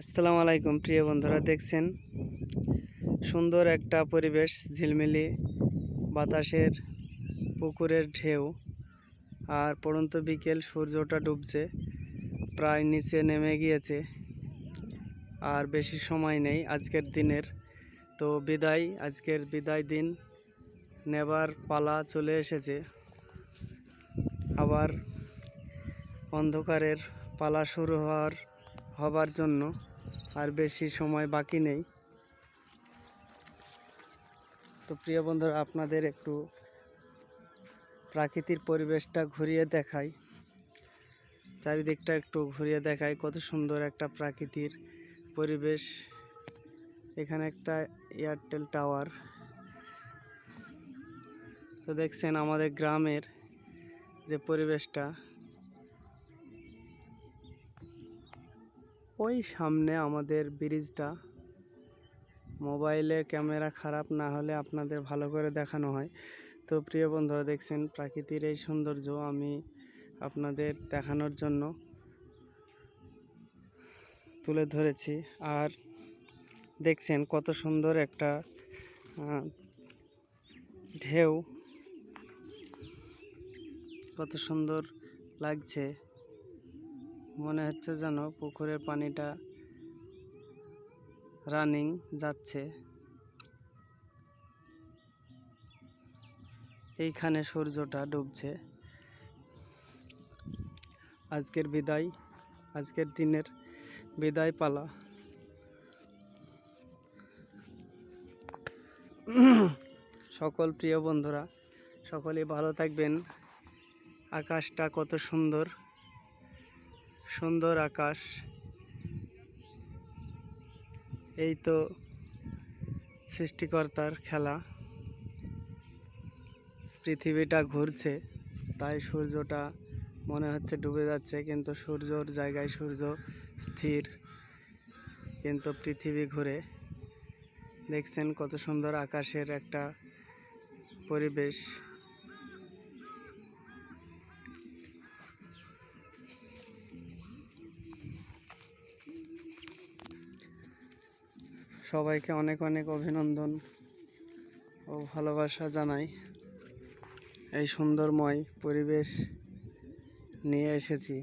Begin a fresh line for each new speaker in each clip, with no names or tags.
আসসালামু আলাইকুম, প্রিয় বন্ধুরা, দেখছেন? সুন্দর একটা পরিবেশ, ঝিলমিলি, বাতাসের, পুকুরের ঢেউ। আর পড়ন্ত বিকেল, সূর্যটা ডুবছে, প্রায় নিচে নেমে গিয়েছে। আর বেশি সময় নেই আজকের দিনের। তো বিদায়, আজকের বিদায় দিন নেবার পালা চলে এসেছে। আবার অন্ধকারের পালা শুরু হওয়ার, হবার জন্য আর বেশি সময় বাকি নেই। তো প্রিয় বন্ধুরা, আপনাদের একটু প্রাকৃতিক পরিবেশটা ঘুরিয়ে দেখাই। চারিদিকটা একটু ঘুরিয়ে দেখাই, কত সুন্দর একটা প্রাকৃতির পরিবেশ। এখানে একটা এয়ারটেল টাওয়ার। তো দেখছেন আমাদের গ্রামের যে পরিবেশটা ওই সামনে আমাদের ব্রিজটা। মোবাইলে ক্যামেরা খারাপ না হলে আপনাদের ভালো করে দেখানো হয়। তো প্রিয় বন্ধুরা, দেখছেন প্রাকৃতির এই সৌন্দর্য আমি আপনাদের দেখানোর জন্য তুলে ধরেছি। আর দেখছেন কত সুন্দর একটা ঢেউ। কত সুন্দর লাগছে। মনে হচ্ছে যেন পুকুরের পানিটা রানিং যাচ্ছে। এইখানে সূর্যটা ডুবছে। আজকের বিদায়, আজকের দিনের বিদায় পালা। সকল প্রিয় বন্ধুরা, সকলেই ভালো থাকবেন। আকাশটা কত সুন্দর। সুন্দর আকাশ। এই তো সৃষ্টিকর্তার খেলা। পৃথিবীটা ঘুরছে, তাই সূর্যটা মনে হচ্ছে ডুবে যাচ্ছে, কিন্তু সূর্যর জায়গায় সূর্য স্থির। কিন্তু পৃথিবী ঘুরে দেখছেন কত সুন্দর আকাশের একটা পরিবেশ। সবাইকে অনেক অনেক অভিনন্দন ও ভালোবাসা জানাই। এই সুন্দরময় পরিবেশ নিয়ে এসেছি।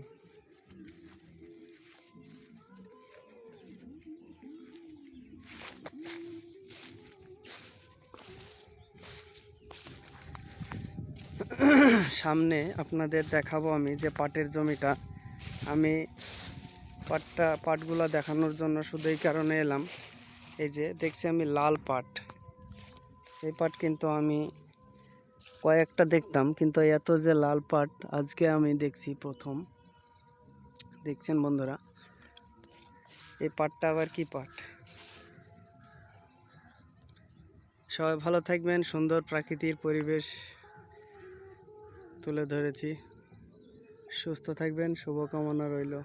সামনে আপনাদের দেখাবো আমি যে পাটের জমিটা। আমি পাটটা, পাটগুলা দেখানোর জন্য শুধু এই কারণে এলাম। এই যে দেখছি আমি লাল পাট। এই পাট কিন্তু আমি কয়েকটা দেখতাম, কিন্তু এত যে লাল পাট আজকে আমি দেখছি প্রথম। দেখছেন বন্ধুরা? এই পাটটা আবার কি পাট? সবাই ভালো থাকবেন, সুন্দর প্রাকৃতিক পরিবেশ তুলে ধরেছি। সুস্থ থাকবেন, শুভকামনা রইল।